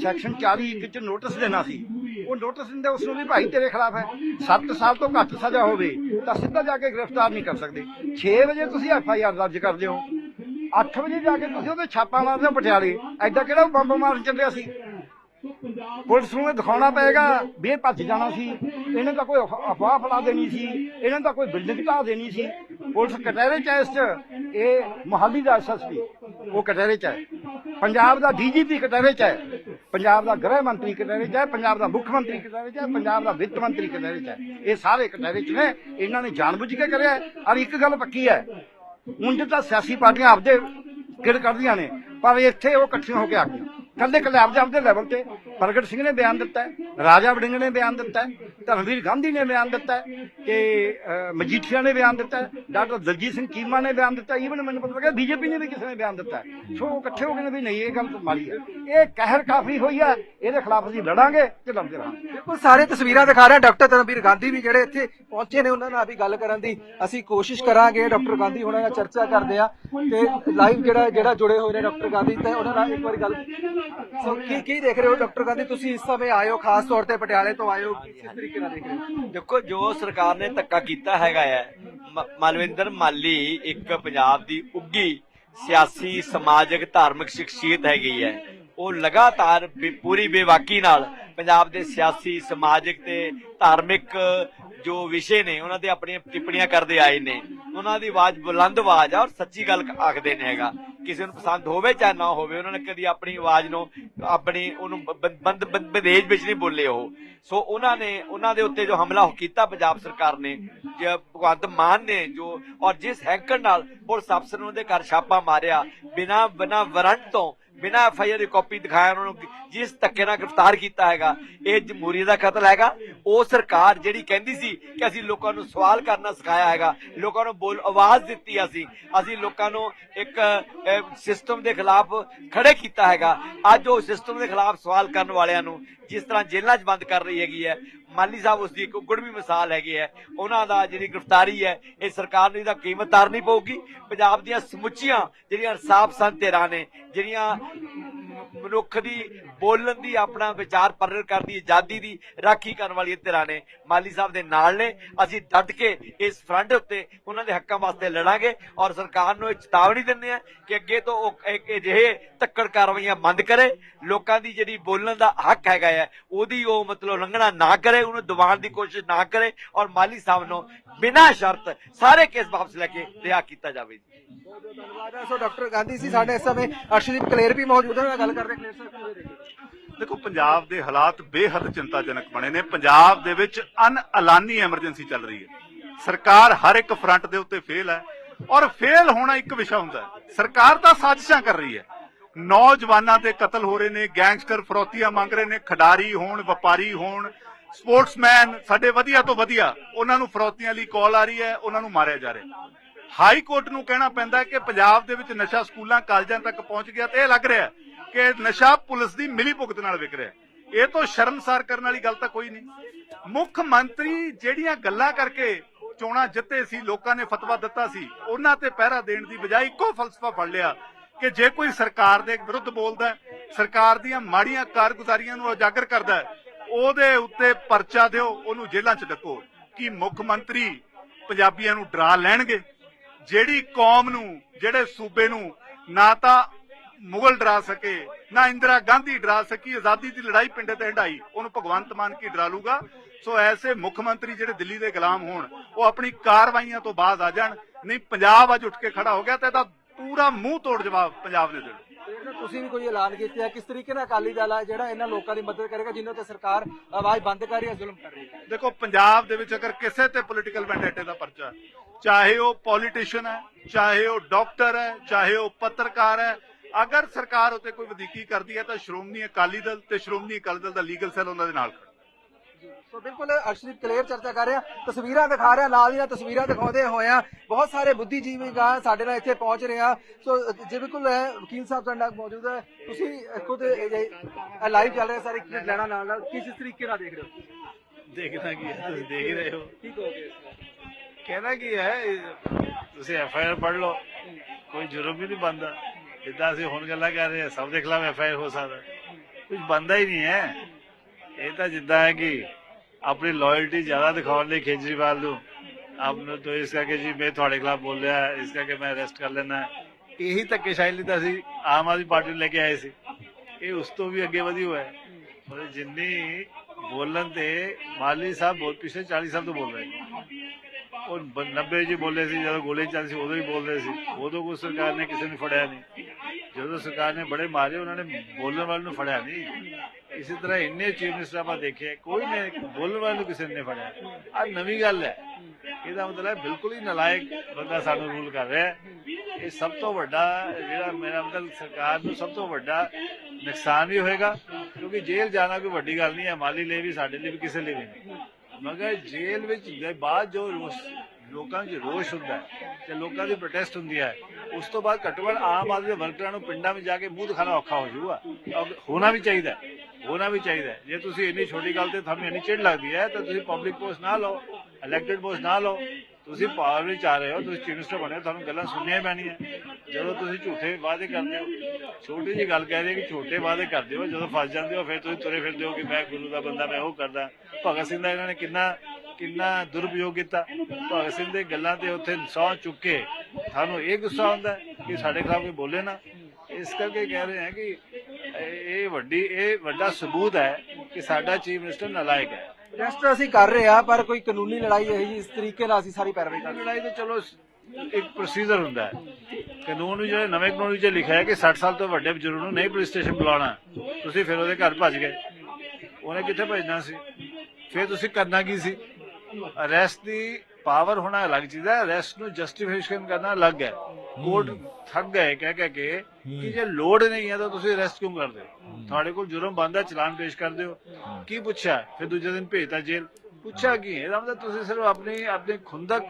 ਸੈਕਸ਼ਨ 40 ਵਿੱਚ ਨੋਟਿਸ ਦੇਣਾ ਸੀ। ਉਹ ਨੋਟਿਸ ਦਿੰਦਾ ਉਸ ਨੂੰ ਵੀ ਭਾਈ ਤੇਰੇ ਖਿਲਾਫ ਹੈ 7 ਸਾਲ ਤੋਂ ਘੱਟ ਸਜ਼ਾ ਹੋਵੇ ਤਾਂ ਸਿੱਧਾ ਜਾ ਕੇ ਗ੍ਰਿਫਤਾਰ ਨਹੀਂ ਕਰ ਸਕਦੇ। 6 ਵਜੇ ਤੁਸੀਂ ਐਫ ਆਈ ਆਰ ਦਰਜ ਕਰਦੇ ਹੋ 8 ਵਜੇ ਜਾ ਕੇ ਤੁਸੀਂ ਉਹਦੇ ਛਾਪਾ ਮਾਰਦੇ ਹੋ ਪਟਿਆਲੇ। ਐਡਾ ਕਿਹੜਾ ਬੰਬ ਮਾਰਨ ਚੱਲਿਆ ਸੀ ਪੁਲਿਸ ਨੂੰ ਇਹ ਦਿਖਾਉਣਾ ਪਏਗਾ ਵੀ ਇਹ ਭੱਜ ਜਾਣਾ ਸੀ। ਇਹਨੇ ਤਾਂ ਕੋਈ ਅਫਵਾਹ ਫੈਲਾ ਦੇਣੀ ਸੀ। ਇਹਨੇ ਤਾਂ ਕੋਈ ਬਿਲਡਿੰਗ ਢਾਹ ਦੇਣੀ ਸੀ। ਪੁਲਿਸ ਕਟਹਿਰੇ ਚ ਹੈ ਇਸ ਚ। ਇਹ ਮੁਹਾਲੀ ਦਾ ਐਸਐਸਪੀ ਉਹ ਕਟਹਿਰੇ ਚ ਹੈ। ਪੰਜਾਬ ਦਾ ਡੀਜੀਪੀ ਕਟਹਿਰੇ ਚ ਹੈ। ਪੰਜਾਬ ਦਾ ਗ੍ਰਹਿ ਮੰਤਰੀ ਕਟਹਿਰੇ ਚ ਹੈ। ਪੰਜਾਬ ਦਾ ਮੁੱਖ ਮੰਤਰੀ ਕਟਹਿਰੇ ਚ ਹੈ। ਪੰਜਾਬ ਦਾ ਵਿੱਤ ਮੰਤਰੀ ਕਟਹਿਰੇ ਚ ਹੈ। ਇਹ ਸਾਰੇ ਕਟਹਿਰੇ ਚ ਨੇ। ਇਹਨਾਂ ਨੇ ਜਾਣਬੁੱਝ ਕੇ ਕਰਿਆ। ਔਰ ਇੱਕ ਗੱਲ ਪੱਕੀ ਹੈ। ਉਂਝ ਤਾਂ ਸਿਆਸੀ ਪਾਰਟੀਆਂ ਆਪਦੇ ਕਿੜ ਕਰਦੀਆਂ ਨੇ ਪਰ ਇੱਥੇ ਉਹ ਇਕੱਠੀਆਂ ਹੋ ਕੇ ਆ ਗਈਆਂ। ਕੱਲੇ ਕੱਲੇ ਆਪਦੇ ਆਪਦੇ ਲੈਵਲ ਤੇ ਪ੍ਰਗਟ ਸਿੰਘ ਨੇ ਬਿਆਨ ਦਿੱਤਾ ਹੈ, ਰਾਜਾ ਵੜਿੰਗ ਨੇ ਬਿਆਨ ਦਿੱਤਾ ਹੈ ਧਰਮਵੀਰ ਗਾਂਧੀ ਨੇ ਬਿਆਨ ਦਿੱਤਾ ਤੇ ਮਜੀਠੀਆ ਨੇ ਬਿਆਨ ਦਿੱਤਾ ਡਾਕਟਰ ਦਲਜੀਤ ਸਿੰਘ ਕੀਮਾ ਨੇ ਬਿਆਨ ਦਿੱਤਾ ਈਵਨ ਮੈਨੂੰ ਪਤਾ ਲੱਗਾ ਬੀਜੇਪੀ ਨੇ ਵੀ ਕਿਸੇ ਨੇ ਬਿਆਨ ਦਿੱਤਾ ਸੋ ਉਹ ਇਕੱਠੇ ਹੋ ਕੇ ਨੇ ਵੀ ਨਹੀਂ, ਇਹ ਗੱਲ ਮਾੜੀ ਹੈ। ਇਹ ਕਹਿਰ ਕਾਫੀ ਹੋਈ ਹੈ, ਇਹਦੇ ਖਿਲਾਫ ਅਸੀਂ ਲੜਾਂਗੇ ਤੇ ਲੜਦੇ ਰਹਾਂਗੇ। ਬਿਲਕੁਲ ਸਾਰੇ ਤਸਵੀਰਾਂ ਦਿਖਾ ਰਹੇ ਡਾਕਟਰ ਧਰਮਵੀਰ ਗਾਂਧੀ ਵੀ ਜਿਹੜੇ ਇੱਥੇ ਪਹੁੰਚੇ ਨੇ, ਉਹਨਾਂ ਨਾਲ ਵੀ ਗੱਲ ਕਰਨ ਦੀ ਅਸੀਂ ਕੋਸ਼ਿਸ਼ ਕਰਾਂਗੇ। ਡਾਕਟਰ ਗਾਂਧੀ ਹੁਣਾਂ ਨਾਲ ਚਰਚਾ ਕਰਦੇ ਆ ਤੇ ਲਾਈਵ ਜਿਹੜਾ ਜਿਹੜਾ ਜੁੜੇ ਹੋਏ ਨੇ ਡਾਕਟਰ ਗਾਂਧੀ, ਤੇ ਉਹਨਾਂ ਨਾਲ ਇੱਕ ਵਾਰੀ ਗੱਲ ਸੋ ਕੀ ਕੀ ਦੇਖ ਰਹੇ ਹੋ ਡਾਕਟਰ ਗਾਂਧੀ? ਤੁਸੀਂ ਇਸ ਸਮੇਂ ਆਏ ਹੋ ਖਾਸ ਤੌਰ ਤੇ ਪਟਿਆਲੇ ਤੋਂ ਆਏ ਹੋ ਕਿਸ ਤਰੀਕੇ ਨਾਲ ਦੇਖ ਰਹੇ ਹੋ ਦੇਖੋ, ਜੋ ਸਰਕਾਰ ਨੇ ਧੱਕਾ ਕੀਤਾ ਹੈਗਾ ਹੈ, ਮ- ਮਲਵਿੰਦਰ ਮਾਲੀ ਇੱਕ ਪੰਜਾਬ ਦੀ ਉੱਗੀ ਸਿਆਸੀ, ਸਮਾਜਿਕ, ਧਾਰਮਿਕ ਸ਼ਖਸੀਅਤ ਹੈਗੀ ਹੈ। ਉਹ ਲਗਾਤਾਰ ਬੇ- ਪੂਰੀ ਬੇਵਾਕੀ ਨਾਲ ਪੰਜਾਬ ਦੇ ਸਿਆਸੀ, ਸਮਾਜਿਕ ਤੇ ਧਾਰਮਿਕ ਜੋ ਵਿਸ਼ੇ ਨੇ, ਉਹਨਾਂ ਤੇ ਆਪਣੀਆਂ ਟਿੱਪਣੀਆਂ ਕਰਦੇ ਆਏ ਨੇ, ਉਹਨਾਂ ਦੀ ਆਵਾਜ਼ ਬੁਲੰਦ ਆਵਾਜ਼ ਆ ਔਰ ਸੱਚੀ ਗੱਲ ਆਖਦੇ ਨੇ ਹੈਗਾ। ਕਿਸੇ ਨੂੰ ਪਸੰਦ ਹੋਵੇ ਚਾਹੇ ਨਾ ਹੋਵੇ, ਉਹਨਾਂ ਨੇ ਕਦੀ ਆਪਣੀ ਆਵਾਜ਼ ਨੂੰ ਆਪਣੀ, ਉਹਨੂੰ ਬੰਦ ਬੰਦ ਵਿਦੇਸ਼ ਵਿੱਚ ਨਹੀਂ ਬੋਲੇ ਉਹ। ਸੋ ਉਹਨਾਂ ਨੇ, ਉਹਨਾਂ ਦੇ ਉੱਤੇ ਜੋ ਹਮਲਾ ਕੀਤਾ ਪੰਜਾਬ ਸਰਕਾਰ ਨੇ ਭਗਵੰਤ ਮਾਨ ਨੇ ਜੋ, ਔਰ ਜਿਸ ਹੈਂਕਰ ਨਾਲ ਪੁਲਿਸ ਅਫਸਰ ਨੂੰ ਉਹਦੇ ਘਰ ਛਾਪਾ ਮਾਰਿਆ, ਬਿਨਾ ਬਿਨਾ ਵਾਰੰਟ ਤੋਂ ਬਿਨਾ ਐਫ ਆਈ ਆਰ ਦੀ ਕਾਪੀ ਦਿਖਾਇਆ ਉਹਨਾਂ ਨੂੰ ਜਿਸ ਧੱਕੇ ਨਾਲ ਗ੍ਰਿਫਤਾਰ ਕੀਤਾ ਹੈਗਾ, ਇਹ ਜਮਹੂਰੀਅਤ ਦਾ ਕਤਲ ਹੈਗਾ। ਉਹ ਸਰਕਾਰ ਜਿਹੜੀ ਕਹਿੰਦੀ ਸੀ ਕਿ ਅਸੀਂ ਲੋਕਾਂ ਨੂੰ ਸਵਾਲ ਕਰਨਾ ਸਿਖਾਇਆ ਹੈਗਾ, ਲੋਕਾਂ ਨੂੰ ਬੋਲ ਆਵਾਜ਼ ਦਿੱਤੀ ਅਸੀਂ ਅਸੀਂ ਲੋਕਾਂ ਨੂੰ ਇੱਕ ਸਿਸਟਮ ਦੇ ਖਿਲਾਫ ਖੜੇ ਕੀਤਾ ਹੈਗਾ। ਅੱਜ ਉਹ ਸਿਸਟਮ ਦੇ ਖਿਲਾਫ ਸਵਾਲ ਕਰਨ ਵਾਲਿਆਂ ਨੂੰ ਜਿਸ ਤਰ੍ਹਾਂ ਜੇਲ੍ਹਾਂ 'ਚ ਬੰਦ ਕਰ ਰਹੀ ਹੈਗੀ ਹੈ ਮਾਲੀ ਸਾਹਿਬ ਉਸ ਦੀ ਇੱਕ ਗੁੜਵੀ ਮਿਸਾਲ ਹੈਗੀ ਹੈ। ਉਹਨਾਂ ਦਾ ਜਿਹੜੀ ਗ੍ਰਿਫਤਾਰੀ ਹੈ, ਇਹ ਸਰਕਾਰ ਨੂੰ ਇਹਦਾ ਕੀਮਤ ਤਾਰਨੀ ਪਊਗੀ। ਪੰਜਾਬ ਦੀਆਂ ਸਮੁੱਚੀਆਂ ਜਿਹੜੀਆਂ ਇਨਸਾਫ ਸੰਤ ਧਿਰਾਂ ਨੇ, ਜਿਹੜੀਆਂ ਮਨੁੱਖ ਦੀ ਬੋਲਣ ਦੀ, ਆਪਣਾ ਵਿਚਾਰ ਪ੍ਰਗਟ ਕਰਨ ਦੀ, ਆਜ਼ਾਦੀ ਦੀ ਰਾਖੀ ਕਰਨ ਵਾਲੀ ਧਿਰਾਂ ਨੇ ਮਾਲੀ ਸਾਹਿਬ ਦੇ ਨਾਲ ਨੇ। ਅਸੀਂ ਡਟ ਕੇ ਇਸ ਫਰੰਟ ਉੱਤੇ ਉਹਨਾਂ ਦੇ ਹੱਕਾਂ ਵਾਸਤੇ ਲੜਾਂਗੇ ਔਰ ਸਰਕਾਰ ਨੂੰ ਇਹ ਚੇਤਾਵਨੀ ਦਿੰਦੇ ਆ ਕਿ ਅੱਗੇ ਤੋਂ ਉਹ ਅਜਿਹੇ ਧੱਕੜ ਕਾਰਵਾਈਆਂ ਬੰਦ ਕਰੇ। ਲੋਕਾਂ ਦੀ ਜਿਹੜੀ ਬੋਲਣ ਦਾ ਹੱਕ ਹੈਗਾ ਹੈ, ਉਹਦੀ ਉਹ ਮਤਲਬ ਉਲੰਘਣਾ ਨਾ ਕਰੇ, ਉਹਨੂੰ ਦਬਾਉਣ ਦੀ ਕੋਸ਼ਿਸ਼ ਨਾ ਕਰੇ ਔਰ ਮਾਲੀ ਸਾਹਿਬ ਨੂੰ ਬਿਨਾਂ ਸ਼ਰਤ ਸਾਰੇ ਕੇਸ ਵਾਪਸ ਲੈ ਕੇ ਰਿਹਾ ਕੀਤਾ ਜਾਵੇ। ਧੰਨਵਾਦ। ਹੈ ਸੋ ਡਾਕਟਰ ਗਾਂਧੀ ਸੀ ਸਾਡੇ ਇਸ ਸਮੇਂ ਅਰਸ਼ਦੀਪ ਕਲੇਰ ਵੀ ਮੌਜੂਦ ਹੈ ਗੱਲ ਕਰਦੇ ਕਲੇਰ ਸਾਹਿਬ ਦੇਖੋ। ਪੰਜਾਬ ਦੇ ਹਾਲਾਤ ਬੇਹੱਦ ਚਿੰਤਾਜਨਕ ਬਣੇ ਨੇ। ਪੰਜਾਬ ਦੇ ਵਿੱਚ ਅਨਐਲਾਨੀ ਐਮਰਜੈਂਸੀ ਚੱਲ ਰਹੀ ਹੈ। ਸਰਕਾਰ ਹਰ ਇੱਕ ਫਰੰਟ ਦੇ ਉੱਤੇ ਫੇਲ ਹੈ ਔਰ ਫੇਲ ਹੋਣਾ ਇੱਕ ਵਿਸ਼ਾ ਹੁੰਦਾ ਸਰਕਾਰ ਤਾਂ ਸਾਜ਼ਿਸ਼ਾਂ ਕਰ ਰਹੀ ਹੈ। ਨੌਜਵਾਨਾਂ ਦੇ ਕਤਲ ਹੋ ਰਹੇ ਨੇ, ਗੈਂਗਸਟਰ ਫਰੋਤੀਆਂ ਮੰਗ ਰਹੇ ਨੇ, ਖਿਡਾਰੀ ਹੋਣ, ਵਪਾਰੀ ਹੋਣ, ਸਪੋਰਟਸਮੈਨ, ਸਾਡੇ ਵਧੀਆ ਤੋਂ ਵਧੀਆ, ਉਹਨਾਂ ਨੂੰ ਫਰੋਤੀਆਂ ਲਈ ਕਾਲ ਆ ਰਹੀ ਹੈ, ਉਹਨਾਂ ਨੂੰ ਮਾਰਿਆ ਜਾ ਰਿਹਾ ਹਾਈ ਕੋਰਟ ਨੂੰ ਕਹਿਣਾ ਪੈਂਦਾ ਕਿ ਪੰਜਾਬ ਦੇ ਵਿੱਚ ਨਸ਼ਾ ਸਕੂਲਾਂ, ਕਾਲਜਾਂ ਤੱਕ ਪਹੁੰਚ ਗਿਆ ਤੇ ਇਹ ਲੱਗ ਰਿਹਾ ਕਿ ਨਸ਼ਾ ਪੁਲਿਸ ਦੀ ਮਿਲੀ ਭੁਗਤ ਨਾਲ ਵਿਕ ਰਿਹਾ ਇਹ ਤੋਂ ਸ਼ਰਮਸਾਰ ਕਰਨ ਵਾਲੀ ਗੱਲ ਤਾਂ ਕੋਈ ਨਹੀਂ। ਮੁੱਖ ਮੰਤਰੀ ਜਿਹੜੀਆਂ ਗੱਲਾਂ ਕਰਕੇ ਚੋਣਾਂ ਜਿੱਤੇ ਸੀ, ਲੋਕਾਂ ਨੇ ਫਤਵਾ ਦਿੱਤਾ ਸੀ, ਉਹਨਾਂ ਤੇ ਪਹਿਰਾ ਦੇਣ ਦੀ ਬਜਾਏ ਇੱਕੋ ਫਲਸਫਾ ਫੜ ਲਿਆ ਕਿ ਜੇ ਕੋਈ ਸਰਕਾਰ ਦੇ ਵਿਰੁੱਧ ਬੋਲਦਾ ਸਰਕਾਰ ਦੀਆਂ ਮਾੜੀਆਂ ਕਾਰਗੁਜ਼ਾਰੀਆਂ ਨੂੰ ਉਜਾਗਰ ਕਰਦਾ ਉਹਦੇ ਉੱਤੇ ਪਰਚਾ ਦਿਓ, ਉਹਨੂੰ ਜੇਲ੍ਹਾਂ 'ਚ ਡੱਕੋ। ਕਿ ਮੁੱਖ ਮੰਤਰੀ ਪੰਜਾਬੀਆਂ ਨੂੰ ਡਰਾ ਲੈਣਗੇ? ਜਿਹੜੀ ਕੌਮ ਨੂੰ, ਜਿਹੜੇ ਸੂਬੇ ਨੂੰ ਨਾ ਤਾਂ ਮੁਗਲ ਡਰਾ ਸਕੇ ਨਾ ਇੰਦਰਾ ਗਾਂਧੀ ਡਰਾ ਸਕੀ ਆਜ਼ਾਦੀ ਦੀ ਲੜਾਈ ਪਿੰਡ ਤੇ ਹੰਡਾਈ ਉਹਨੂੰ ਭਗਵੰਤ ਮਾਨ ਕੀ ਡਰਾ ਲੂਗਾ? ਸੋ ਐਸੇ ਮੁੱਖ ਮੰਤਰੀ ਜਿਹੜੇ ਦਿੱਲੀ ਦੇ ਗੁਲਾਮ ਹੋਣ ਉਹ ਆਪਣੀ ਕਾਰਵਾਈਆਂ ਤੋਂ ਬਾਅਦ ਆ ਜਾਣ ਨਹੀਂ ਪੰਜਾਬ ਅੱਜ ਉੱਠ ਕੇ ਖੜਾ ਹੋ ਗਿਆ ਤੇ ਇਹਦਾ ਪੂਰਾ ਮੂੰਹ ਤੋੜ ਜਵਾਬ ਪੰਜਾਬ ਨੇ ਦੇਣਾ। ਤੁਸੀਂ ਵੀ ਕੋਈ ਐਲਾਨ ਕੀਤਾ ਹੈ? ਕਿਸ ਤਰੀਕੇ ਨਾਲ ਅਕਾਲੀ ਦਲ ਹੈ ਜਿਹੜਾ ਇਹਨਾਂ ਲੋਕਾਂ ਦੀ ਮਦਦ ਕਰੇਗਾ ਜਿਨ੍ਹਾਂ ਤੇ ਸਰਕਾਰ ਆਵਾਜ਼ ਬੰਦ ਕਰ ਰਹੀ ਹੈ ਜ਼ੁਲਮ ਕਰ ਰਹੀ ਹੈ? ਦੇਖੋ ਪੰਜਾਬ ਦੇ ਵਿੱਚ ਅਗਰ ਕਿਸੇ ਤੇ ਪੋਲੀਟੀਕਲ ਵੈਂਡੇਟੇ ਦਾ ਪਰਚਾ ਚਾਹੇ ਉਹ ਪੋਲੀਟੀਸ਼ੀਅਨ ਹੈ ਚਾਹੇ ਉਹ ਡਾਕਟਰ ਹੈ ਚਾਹੇ ਉਹ ਪੱਤਰਕਾਰ ਹੈ ਅਗਰ ਸਰਕਾਰ ਉਤੇ ਕੋਈ ਵਧੀਕੀ ਕਰਦੀ ਹੈ ਤਾਂ ਸ਼੍ਰੋਮਣੀ ਅਕਾਲੀ ਦਲ ਤੇ ਸ਼੍ਰੋਮਣੀ ਅਕਾਲੀ ਦਲ ਦਾ ਲੀਗਲ ਸੈੱਲ ਉਹਨਾਂ ਦੇ ਨਾਲ ਖੜਾ। ਸੋ ਬਿਲਕੁਲ ਅਰਸ਼ਦੀਪ ਕਲੀਅਰ ਚਰਚਾ ਕਰ ਰਿਹਾ। ਤਸਵੀਰਾਂ ਦਿਖਾ ਰਿਹਾ ਨਾਲ ਦੀਆਂ ਤਸਵੀਰਾਂ ਦਿਖਾਉਂਦੇ ਹੋਇਆ ਬਹੁਤ ਸਾਰੇ ਬੁੱਧੀਜੀਵੀ ਗਾ ਸਾਡੇ ਨਾਲ ਇੱਥੇ ਪਹੁੰਚ ਰਹੇ ਆ। ਸੋ ਜੇ ਬਿਲਕੁਲ ਹੈ, ਵਕੀਲ ਸਾਹਿਬ ਸਾਡੇ ਨਾਲ ਮੌਜੂਦ ਹੈ ਤੁਸੀਂ ਖੁਦ ਲਾਈਵ ਚੱਲ ਰਿਹਾ ਸਰ ਇੱਕ ਮਿੰਟ ਲੈਣਾ ਨਾਲ ਨਾਲ ਕਿਸ ਤਰੀਕੇ ਨਾਲ ਦੇਖ ਰਹੇ ਹੋ? ਦੇਖਣਾ ਕੀ ਹੈ ਤੁਸੀਂ ਦੇਖ ਹੀ ਰਹੇ ਹੋ। ਕੀ ਕਹੋਗੇ ਇਸ ਬਾਰੇ? ਕਹਿਣਾ ਕੀ ਹੈ ਤੁਸੀਂ ਐਫ ਆਈ ਆਰ ਪੜ੍ਹ ਲਓ ਕੋਈ ਜੁਰਮ ਵੀ ਨਹੀਂ ਬਣਦਾ। ਜਿੱਦਾਂ ਅਸੀਂ ਹੁਣ ਗੱਲਾਂ ਕਰ ਰਹੇ ਹਾਂ, ਸਭ ਦੇ ਖਿਲਾਫ ਐਫ ਆਈ ਆਰ ਹੋ ਸਕਦਾ। ਕੁਝ ਬਣਦਾ ਹੀ ਨਹੀਂ ਹੈ। ਇਹ ਤਾਂ ਜਿੱਦਾਂ ਹੈ ਕਿ ਆਪਣੀ ਲਾਇਲਟੀ ਜ਼ਿਆਦਾ ਦਿਖਾਉਣ ਲਈ ਕੇਜਰੀਵਾਲ ਨੂੰ ਆਪ ਨੂੰ ਤਾਂ ਇਸ ਕਰਕੇ ਜੀ ਮੈਂ ਤੁਹਾਡੇ ਖਿਲਾਫ ਬੋਲਿਆ, ਇਸ ਕਰਕੇ ਮੈਂ ਅਰੈਸਟ ਕਰ ਲੈਣਾ ਇਹੀ ਧੱਕੇਸ਼ਾਹੀ ਲਈ ਤਾਂ ਅਸੀਂ ਆਮ ਆਦਮੀ ਪਾਰਟੀ ਨੂੰ ਲੈ ਕੇ ਆਏ ਸੀ। ਇਹ ਉਸ ਤੋਂ ਵੀ ਅੱਗੇ ਵਧੀ ਹੋਇਆ ਹੈ। ਜਿੰਨੀ ਬੋਲਣ ਤੇ ਮਾਲੀ ਸਾਹਿਬ ਬਹੁਤ ਪਿਛਲੇ 40 ਸਾਲ ਤੋਂ ਬੋਲ ਰਹੇ ਨੇ। ਉਹ 90 ਜੀ ਬੋਲੇ ਸੀ, ਜਦੋਂ ਗੋਲੀ ਚੱਲ ਸੀ, ਉਦੋਂ ਹੀ ਬੋਲ ਰਹੇ ਸੀ। ਉਦੋਂ ਕੋਈ ਸਰਕਾਰ ਨੇ ਕਿਸੇ ਨੂੰ ਫੜਿਆ ਨਹੀਂ। ਜਦੋਂ ਸਰਕਾਰ ਨੇ ਬੜੇ ਮਾਰੇ, ਉਹਨਾਂ ਨੇ ਬੋਲਣ ਵਾਲੇ ਨੂੰ ਫੜਿਆ ਨਹੀਂ। ਇਸੇ ਤਰ੍ਹਾਂ ਇੰਨੇ ਚੀਫ ਮਿਨਿਸਟਰ ਆਪਾਂ ਦੇਖੇ ਕੋਈ ਨੇ ਬੋਲਣ ਵਾਲੇ ਨੂੰ ਕਿਸੇ ਨੇ ਫੜਿਆ। ਆ ਨਵੀਂ ਗੱਲ ਹੈ। ਇਹਦਾ ਮਤਲਬ ਹੈ ਬਿਲਕੁਲ ਹੀ ਨਲਾਇਕ ਬੰਦਾ ਸਾਨੂੰ ਰੂਲ ਕਰ ਰਿਹਾ ਇਹ ਸਭ ਤੋਂ ਵੱਡਾ ਜਿਹੜਾ ਮੇਰਾ ਮਤਲਬ ਸਰਕਾਰ ਨੂੰ ਸਭ ਤੋਂ ਵੱਡਾ ਨੁਕਸਾਨ ਵੀ ਹੋਏਗਾ, ਕਿਉਂਕਿ ਜੇਲ੍ਹ ਜਾਣਾ ਕੋਈ ਵੱਡੀ ਗੱਲ ਨਹੀਂ ਹੈ। ਮਾਲੀ ਲਈ ਵੀ, ਸਾਡੇ ਲਈ ਵੀ, ਕਿਸੇ ਲਈ ਵੀ ਨਹੀਂ। ਮਗਰ ਜੇਲ੍ਹ ਵਿੱਚ ਦੇ ਬਾਅਦ ਜੋ ਲੋਕਾਂ 'ਚ ਰੋਸ਼ ਹੁੰਦਾ ਹੈ ਤੇ ਲੋਕਾਂ ਦੀ ਪ੍ਰੋਟੈਸਟ ਹੁੰਦੀ ਹੈ, ਉਸ ਤੋਂ ਬਾਅਦ ਘੱਟੋ ਘੱਟ ਆਮ ਆਦਮੀ ਦੇ ਵਰਕਰਾਂ ਨੂੰ ਪਿੰਡਾਂ ਵਿੱਚ ਜਾ ਕੇ ਮੂੰਹ ਦਿਖਾਣਾ ਔਖਾ ਹੋ ਜਾਊਗਾ। ਹੋਣਾ ਵੀ ਚਾਹੀਦਾ ਹੋਣਾ ਵੀ ਚਾਹੀਦਾ ਜੇ ਤੁਸੀਂ ਇੰਨੀ ਛੋਟੀ ਗੱਲ ਤੇ ਤੁਹਾਨੂੰ ਇੰਨੀ ਚਿੜ ਲੱਗਦੀ ਹੈ, ਤਾਂ ਤੁਸੀਂ ਪਬਲਿਕ ਪੋਸਟ ਨਾ ਲਓ ਇਲੈਕਟਿਡ ਪੋਸਟ ਨਾ ਲਓ। ਤੁਸੀਂ ਪਾਵਰ ਵਿੱਚ ਆ ਰਹੇ ਹੋ ਤੁਸੀਂ ਚੀਫ ਮਿਨਿਸਟਰ ਬਣੇ ਹੋ, ਤੁਹਾਨੂੰ ਗੱਲਾਂ ਸੁਣਨੀਆਂ ਪੈਣੀਆਂ। ਜਦੋਂ ਤੁਸੀਂ ਝੂਠੇ ਵਾਅਦੇ ਕਰਦੇ ਹੋ ਛੋਟੀ ਜੀ ਗੱਲ ਕਹਿ ਰਹੀ ਹੈ ਕਿ ਛੋਟੇ ਵਾਅਦੇ ਕਰਦੇ ਹੋ ਜਦੋਂ ਫਸ ਜਾਂਦੇ ਹੋ ਫਿਰ ਤੁਸੀਂ ਤੁਰੇ ਫਿਰਦੇ ਹੋ ਕਿ ਮੈਂ ਗੁਰੂ ਦਾ ਬੰਦਾ ਮੈਂ ਉਹ ਕਰਦਾ। ਭਗਤ ਸਿੰਘ ਦਾ ਇਹਨਾਂ ਨੇ ਕਿੰਨਾ ਕਿੰਨਾ ਦੁਰਪਯੋਗ ਕੀਤਾ। ਭਗਤ ਸਿੰਘ ਦੇ ਗੱਲਾਂ ਤੇ ਉੱਥੇ ਸੌ ਚੁੱਕੇ ਤੁਹਾਨੂੰ ਇਹ ਗੁੱਸਾ ਹੁੰਦਾ ਕਿ ਸਾਡੇ ਖਿਲਾਫ ਕੋਈ ਬੋਲੇ ਨਾ। ਇਸ ਕਰਕੇ ਕਹਿ ਰਹੇ ਹਾਂ ਕਿ ਇਹ ਇਹ ਵੱਡੀ ਇਹ ਵੱਡਾ ਸਬੂਤ ਹੈ ਕਿ ਸਾਡਾ ਚੀਫ ਮਿਨਿਸਟਰ ਨਲਾਇਕ ਹੈ। ਅਰੈਸਟ ਅਸੀਂ ਕਰ ਰਹੇ ਆ ਪਰ ਕੋਈ ਕਾਨੂੰਨੀ ਲੜਾਈ ਇਹ ਜੀ ਇਸ ਤਰੀਕੇ ਨਾਲ ਅਸੀਂ ਸਾਰੀ ਪੈਰਵਾਈ ਕਰ ਲੜਾਈ ਤਾਂ ਚਲੋ, ਇੱਕ ਪ੍ਰੋਸੀਜਰ ਹੁੰਦਾ ਹੈ। ਕਾਨੂੰਨ ਵਿੱਚ ਜਿਹੜੇ ਨਵੇਂ ਕਾਨੂੰਨ ਵਿੱਚ ਲਿਖਿਆ ਹੈ ਕਿ 60 ਸਾਲ ਤੋਂ ਵੱਡੇ ਬਜ਼ੁਰਗ ਨੂੰ ਨਹੀਂ ਪੁਲਿਸ ਸਟੇਸ਼ਨ ਬੁਲਾਉਣਾ ਤੁਸੀਂ ਫਿਰ ਉਹਦੇ ਘਰ ਭੱਜ ਗਏ। ਉਹਨੇ ਕਿੱਥੇ ਭੇਜਣਾ ਸੀ? ਫਿਰ ਤੁਸੀਂ ਕਰਨਾ ਕੀ ਸੀ? ਅਰੈਸਟ ਦੀ ਪਾਵਰ ਹੋਣਾ ਅਲੱਗ ਚੀਜ਼ ਹੈ ਅਰੈਸਟ ਨੂੰ ਜਸਟੀਫਿਕੇਸ਼ਨ ਕਰਨਾ ਅਲੱਗ ਹੈ ਕੋਰਟ ਥੱਕ ਗਏ ਕਹਿ ਕਹਿ ਕੇ ਕਿ ਜੇ ਲੋੜ ਨਹੀਂ ਹੈ ਤਾਂ ਤੁਸੀਂ ਅਰੈਸਟ ਕਿਉਂ ਕਰਦੇ ਹੋ? ਤੁਹਾਡੇ ਕੋਲ ਜੁਰਮ ਬੰਦਾ ਚਲਾਨ ਪੇਸ਼ ਕਰਦੇ ਹੋ। ਕੀ ਪੁੱਛਿਆ? ਫਿਰ ਦੂਜੇ ਦਿਨ ਭੇਜਤਾ ਜੇਲ੍ਹ। ਪੁੱਛਿਆ ਕੀ? ਇਹਦਾ ਮਤਲਬ ਤੁਸੀਂ ਸਿਰਫ ਆਪਣੀ ਆਪਣੀ ਖੁੰਦਕ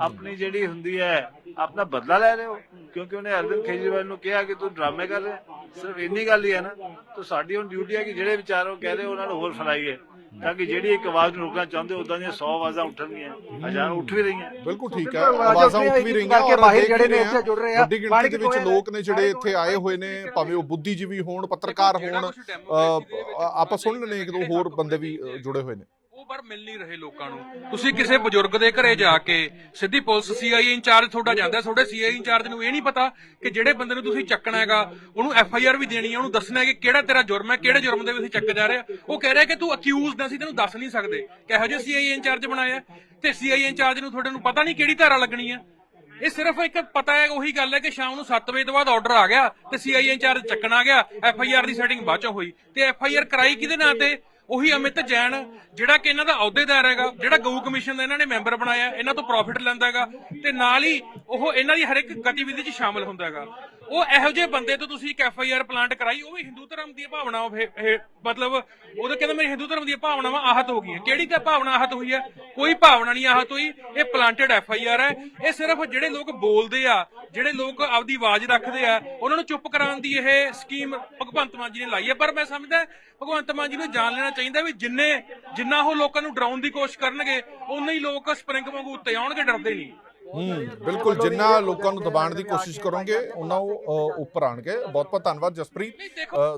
ਆਪਣੀ ਜਿਹੜੀ ਹੁੰਦੀ ਹੈ ਆਪਣਾ ਬਦਲਾ ਲੈ ਰਹੇ ਹੋ। ਕਿਉਂਕਿ ਉਹਨੇ ਅਰਵਿੰਦ ਕੇਜਰੀਵਾਲ ਨੂੰ ਕਿਹਾ ਕਿ ਤੂੰ ਡਰਾਮੇ ਕਰ ਰਿਹਾ। ਸਿਰਫ ਇੰਨੀ ਗੱਲ ਹੀ ਹੈ ਨਾ। ਤਾਂ ਸਾਡੀ ਹੁਣ ਡਿਊਟੀ ਹੈ ਕਿ ਜਿਹੜੇ ਵਿਚਾਰੋ ਕਹਿ ਰਹੇ ਉਹਨਾਂ ਨੂੰ ਹੋਰ ਫੈਲਾਈਏ ਤਾਂ ਕਿ ਜਿਹੜੀ ਇੱਕ ਆਵਾਜ਼ ਨੂੰ ਰੋਕਣਾ ਚਾਹੁੰਦੇ ਉਦਾਂ ਦੀਆਂ 100 ਆਵਾਜ਼ਾਂ ਉੱਠਣਗੀਆਂ। ਹਜ਼ਾਰ ਉੱਠ ਵੀ ਰਹੀਆਂ। ਬਿਲਕੁਲ ਠੀਕ ਹੈ ਆਵਾਜ਼ਾਂ ਉੱਠ ਵੀ ਰਹੀਆਂ, ਔਰ ਦੇਖ ਜਿਹੜੇ ਨੇ ਇੱਥੇ ਜੁੜ ਰਹੇ ਆ। ਵੱਡੀ ਗਿਣਤੀ ਦੇ ਵਿੱਚ ਲੋਕ ਨੇ ਜਿਹੜੇ ਇੱਥੇ ਆਏ ਹੋਏ ਨੇ ਭਾਵੇਂ ਉਹ ਬੁੱਧੀਜੀਵੀ ਹੋਣ ਪੱਤਰਕਾਰ ਹੋਣ ਆਪਾਂ ਸੁਣ ਲੈਣੇ ਇੱਕ ਦੋ ਹੋਰ ਬੰਦੇ ਵੀ ਜੁੜੇ ਹੋਏ ਨੇ। ਪਰ ਮਿਲ ਨਹੀਂ ਰਹੇ ਲੋਕਾਂ ਨੂੰ। ਤੁਸੀਂ ਕਿਸੇ ਬਜ਼ੁਰਗ ਦੇ ਘਰੇ ਜਾ ਕੇ ਸਿੱਧੀ ਪੁਲਿਸ ਸੀਆਈਏ ਇੰਚਾਰਜ ਤੁਹਾਡਾ ਜਾਂਦਾ, ਤੁਹਾਡੇ ਸੀਆਈਏ ਇੰਚਾਰਜ ਨੂੰ ਇਹ ਨਹੀਂ ਪਤਾ ਕਿ ਜਿਹੜੇ ਬੰਦੇ ਨੂੰ ਤੁਸੀਂ ਚੱਕਣਾ ਹੈਗਾ, ਉਹਨੂੰ ਐਫ ਆਈ ਆਰ ਵੀ ਦੇਣੀ ਹੈ, ਉਹਨੂੰ ਦੱਸਣਾ ਹੈ ਕਿ ਕਿਹੜਾ ਤੇਰਾ ਜੁਰਮ ਹੈ, ਕਿਹੜੇ ਜੁਰਮ ਦੇ ਵਿੱਚ ਚੱਕ ਜਾ ਰਿਹਾ ਉਹ ਕਹਿ ਰਿਹਾ ਕਿ ਤੂੰ ਅਕਿਊਜ਼ਡ ਹੈ ਅਸੀਂ ਤੈਨੂੰ ਦੱਸ ਨਹੀਂ ਸਕਦੇ। ਕਿਹੋ ਜਿਹੇ ਸੀਆਈਏ ਇੰਚਾਰਜ ਬਣਾਇਆ? ਤੇ ਸੀਆਈਏ ਇੰਚਾਰਜ ਨੂੰ ਤੁਹਾਡੇ ਨੂੰ ਪਤਾ ਨਹੀਂ ਕਿਹੜੀ ਧਾਰਾ ਲੱਗਣੀ ਹੈ। ਇਹ ਸਿਰਫ ਇੱਕ ਪਤਾ ਹੈ, ਉਹੀ ਗੱਲ ਹੈ ਕਿ ਸ਼ਾਮ ਨੂੰ 7 ਵਜੇ ਤੋਂ ਬਾਅਦ ਆਰਡਰ ਆ ਗਿਆ ਤੇ ਸੀਆਈਏ ਇੰਚਾਰਜ ਚੱਕਣ ਗਿਆ ਐਫ ਆਈ ਆਰ ਦੀ ਸੈਟਿੰਗ ਬਾਅਦ ਚ ਹੋਈ। ਤੇ ਐਫ ਆਈ ਆਰ ਕਰਾਈ ਕਿਹਦੇ ਨਾਂ ਤੇ? ਉਹੀ ਅਮਿਤ ਜੈਨ, ਜਿਹੜਾ ਕਿ ਇਹਨਾਂ ਦਾ ਅਹੁਦੇਦਾਰ ਹੈਗਾ, ਜਿਹੜਾ ਗਊ ਕਮਿਸ਼ਨ ਦਾ ਇਹਨਾਂ ਨੇ ਮੈਂਬਰ ਬਣਾਇਆ, ਇਹਨਾਂ ਤੋਂ ਪ੍ਰੋਫਿਟ ਲੈਂਦਾ ਹੈਗਾ ਤੇ ਨਾਲ ਹੀ ਉਹ ਇਹਨਾਂ ਦੀ ਹਰ ਇੱਕ ਗਤੀਵਿਧੀ 'ਚ ਸ਼ਾਮਲ ਹੁੰਦਾ ਹੈਗਾ। ਉਹ ਇਹੋ ਜਿਹੇ ਬੰਦੇ ਤੋਂ ਤੁਸੀਂ ਇੱਕ ਐਫ ਆਈ ਆਰ ਪਲਾਂਟ ਕਰਾਈ, ਉਹ ਵੀ ਹਿੰਦੂ ਧਰਮ ਦੀ ਭਾਵਨਾ ਮਤਲਬ ਉਹਦੇ ਕਹਿੰਦੇ ਮੇਰੀ ਹਿੰਦੂ ਧਰਮ ਦੀਆਂ ਭਾਵਨਾਵਾਂ ਆਹਤ ਹੋ ਗਈਆਂ। ਕਿਹੜੀ ਤੇ ਭਾਵਨਾ ਆਹਤ ਹੋਈ ਹੈ ਕੋਈ ਭਾਵਨਾ ਨਹੀਂ ਆਹਤ ਹੋਈ। ਇਹ ਪਲਾਂਟਡ ਐਫ ਆਈ ਆਰ ਹੈ। ਇਹ ਸਿਰਫ ਜਿਹੜੇ ਲੋਕ ਬੋਲਦੇ ਆ, ਜਿਹੜੇ ਲੋਕ ਆਪਦੀ ਆਵਾਜ਼ ਰੱਖਦੇ ਆ, ਉਹਨਾਂ ਨੂੰ ਚੁੱਪ ਕਰਾਉਣ ਦੀ ਇਹ ਸਕੀਮ ਭਗਵੰਤ ਮਾਨ ਜੀ ਨੇ ਲਾਈ ਹੈ ਪਰ ਮੈਂ ਸਮਝਦਾ ਭਗਵੰਤ ਮਾਨ ਜੀ ਨੂੰ ਜਾਣ ਲੈਣਾ ਚਾਹੀਦਾ ਵੀ ਜਿੰਨੇ, ਜਿੰਨਾ ਉਹ ਲੋਕਾਂ ਨੂੰ ਡਰਾਉਣ ਦੀ ਕੋਸ਼ਿਸ਼ ਕਰਨਗੇ ਉਨੇ ਹੀ ਲੋਕ ਸਪਰਿੰਗ ਵਾਂਗੂ ਉੱਤੇ ਆਉਣਗੇ, ਡਰਦੇ ਨਹੀਂ। ਬਿਲਕੁਲ ਜਿੰਨਾ ਲੋਕਾਂ ਨੂੰ ਦਬਾਉਣ ਦੀ ਕੋਸ਼ਿਸ਼ ਕਰੋਗੇ ਉਹਨਾਂ ਉਹ ਉੱਪਰ ਆਣਗੇ ਬਹੁਤ ਬਹੁਤ ਧੰਨਵਾਦ ਜਸਪ੍ਰੀਤ।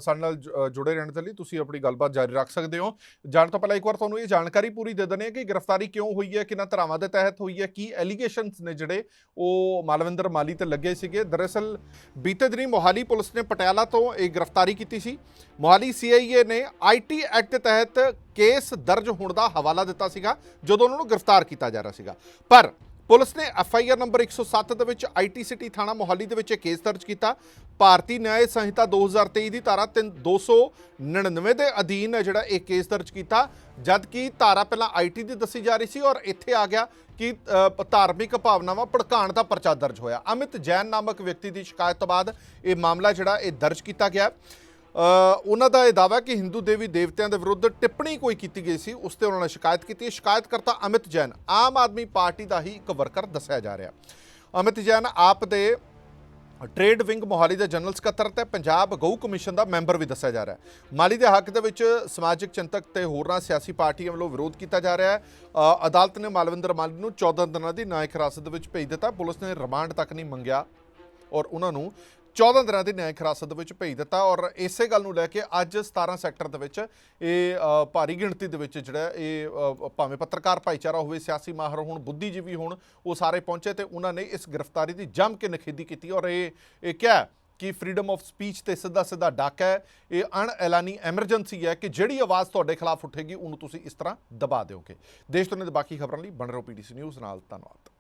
ਸਾਡੇ ਨਾਲ ਜੁੜੇ ਰਹਿਣ ਦੇ ਲਈ ਤੁਸੀਂ ਆਪਣੀ ਗੱਲਬਾਤ ਜਾਰੀ ਰੱਖ ਸਕਦੇ ਹੋ। ਜਾਣ ਤੋਂ ਪਹਿਲਾਂ ਇੱਕ ਵਾਰ ਤੁਹਾਨੂੰ ਇਹ ਜਾਣਕਾਰੀ ਪੂਰੀ ਦੇ ਦਨੇ ਕਿ ਗ੍ਰਿਫਤਾਰੀ ਕਿਉਂ ਹੋਈ ਹੈ ਕਿਹਨਾਂ ਧਰਾਵਾਂ ਦੇ ਤਹਿਤ ਹੋਈ ਹੈ ਕੀ ਐਲੀਗੇਸ਼ਨਸ ਨੇ ਜਿਹੜੇ ਉਹ ਮਾਲਵਿੰਦਰ ਮਾਲੀ ਤੇ ਲੱਗੇ ਸੀਗੇ। ਦਰਅਸਲ ਬੀਤੇ ਦਿਨੀ ਮੋਹਾਲੀ ਪੁਲਿਸ ਨੇ ਪਟਿਆਲਾ ਤੋਂ ਇਹ ਗ੍ਰਿਫਤਾਰੀ ਕੀਤੀ ਸੀ। ਮੋਹਾਲੀ ਸੀਆਈਏ ਨੇ ਆਈਟੀ ਐਕਟ ਦੇ ਤਹਿਤ ਕੇਸ ਦਰਜ ਹੋਣ ਦਾ ਹਵਾਲਾ ਦਿੱਤਾ ਸੀਗਾ ਜਦੋਂ ਉਹਨਾਂ ਨੂੰ ਗ੍ਰਿਫਤਾਰ ਕੀਤਾ ਜਾ ਰਿਹਾ ਸੀਗਾ। ਪਰ ਪੁਲਿਸ ਨੇ ਐਫ ਆਈ ਆਰ ਨੰਬਰ 107 ਦੇ ਵਿੱਚ ਆਈਟੀ ਸਿਟੀ ਥਾਣਾ ਮੋਹਾਲੀ ਦੇ ਵਿੱਚ ਇਹ ਕੇਸ ਦਰਜ ਕੀਤਾ। ਭਾਰਤੀ ਨਿਆਂ ਸੰਹਿਤਾ 2023 ਦੀ ਧਾਰਾ 3 299 ਦੇ ਅਧੀਨ ਜਿਹੜਾ ਇਹ ਕੇਸ ਦਰਜ ਕੀਤਾ। ਜਦ ਕਿ ਧਾਰਾ ਪਹਿਲਾਂ ਆਈਟੀ ਦੀ ਦੱਸੀ ਜਾ ਰਹੀ ਸੀ ਔਰ ਇੱਥੇ ਆ ਗਿਆ ਕਿ ਧਾਰਮਿਕ ਭਾਵਨਾਵਾਂ ਭੜਕਾਉਣ ਦਾ ਪਰਚਾ ਦਰਜ ਹੋਇਆ। ਅਮਿਤ ਜੈਨ ਨਾਮਕ ਵਿਅਕਤੀ ਦੀ ਸ਼ਿਕਾਇਤ ਤੋਂ ਬਾਅਦ ਇਹ ਮਾਮਲਾ ਜਿਹੜਾ ਇਹ ਦਰਜ ਕੀਤਾ ਗਿਆ। ਉਹਨਾਂ ਦਾ ਇਹ ਦਾਅਵਾ ਕਿ ਹਿੰਦੂ ਦੇਵੀ ਦੇਵਤਿਆਂ ਦੇ ਵਿਰੁੱਧ ਟਿੱਪਣੀ ਕੋਈ ਕੀਤੀ ਗਈ ਸੀ, ਉਸ ਤੇ ਉਹਨਾਂ ਨੇ ਸ਼ਿਕਾਇਤ ਕੀਤੀ ਸ਼ਿਕਾਇਤਕਰਤਾ ਅਮਿਤ ਜੈਨ ਆਮ ਆਦਮੀ ਪਾਰਟੀ ਦਾ ਹੀ ਇੱਕ ਵਰਕਰ ਦੱਸਿਆ ਜਾ ਰਿਹਾ। ਅਮਿਤ ਜੈਨ ਆਪ ਦੇ ਟ੍ਰੇਡ ਵਿੰਗ ਮੋਹਾਲੀ ਦੇ ਜਨਰਲ ਸਕੱਤਰ ਤੇ ਪੰਜਾਬ ਗਊ ਕਮਿਸ਼ਨ ਦਾ ਮੈਂਬਰ ਵੀ ਦੱਸਿਆ ਜਾ ਰਿਹਾ ਹੈ। ਮਾਲੀ ਦੇ ਹੱਕ ਦੇ ਵਿੱਚ ਸਮਾਜਿਕ ਚਿੰਤਕ ਤੇ ਹੋਰਨਾਂ ਸਿਆਸੀ ਪਾਰਟੀਆਂ ਵੱਲੋਂ ਵਿਰੋਧ ਕੀਤਾ ਜਾ ਰਿਹਾ ਹੈ। ਅਦਾਲਤ ਨੇ ਮਾਲਵਿੰਦਰ ਮਾਲੀ ਨੂੰ 14 ਦਿਨਾਂ ਦੀ ਨਾਇਕ ਹਿਰਾਸਤ ਵਿੱਚ ਭੇਜ ਦਿੱਤਾ। ਪੁਲਿਸ ਨੇ ਰਿਮਾਂਡ ਤੱਕ ਨਹੀਂ ਮੰਗਿਆ ਔਰ ਉਹਨਾਂ ਨੂੰ 14 ਦਿਨਾਂ ਦੀ ਨਿਆਇਕ ਹਿਰਾਸਤ ਦੇ ਵਿੱਚ ਭੇਜ ਦਿੱਤਾ ਔਰ ਇਸੇ ਗੱਲ ਨੂੰ ਲੈ ਕੇ ਅੱਜ 17 ਸੈਕਟਰ ਦੇ ਵਿੱਚ ਇਹ ਭਾਰੀ ਗਿਣਤੀ ਦੇ ਵਿੱਚ ਜਿਹੜਾ ਇਹ ਭਾਵੇਂ ਪੱਤਰਕਾਰ ਭਾਈਚਾਰਾ ਹੋਵੇ, ਸਿਆਸੀ ਮਾਹਰ ਹੋਣ, ਬੁੱਧੀਜੀਵੀ ਹੋਣ, ਉਹ ਸਾਰੇ ਪਹੁੰਚੇ ਤੇ ਉਹਨਾਂ ਨੇ ਇਸ ਗ੍ਰਿਫਤਾਰੀ ਦੀ ਜੰਮ ਕੇ ਨਖੇਦੀ ਕੀਤੀ ਔਰ ਇਹ ਇਹ ਕਿਹਾ ਕਿ ਫਰੀडम ਆਫ ਸਪੀਚ ਤੇ ਸਿੱਧਾ ਸਿੱਧਾ ਡਾਕਾ ਹੈ। ਇਹ ਅਣ ਐਲਾਨੀ ਐਮਰਜੈਂਸੀ ਹੈ ਕਿ ਜਿਹੜੀ ਆਵਾਜ਼ ਤੁਹਾਡੇ ਖਿਲਾਫ ਉੱਠੇਗੀ, ਉਹਨੂੰ ਤੁਸੀਂ ਇਸ ਤਰ੍ਹਾਂ ਦਬਾ ਦਿਓਗੇ। ਦੇਸ਼ ਤੋਂ ਦੇ ਬਾਕੀ ਖਬਰਾਂ ਲਈ ਬਣ ਰਹੋ ਪੀਡੀਸੀ ਨਿਊਜ਼ ਨਾਲ ਧੰਨਵਾਦ।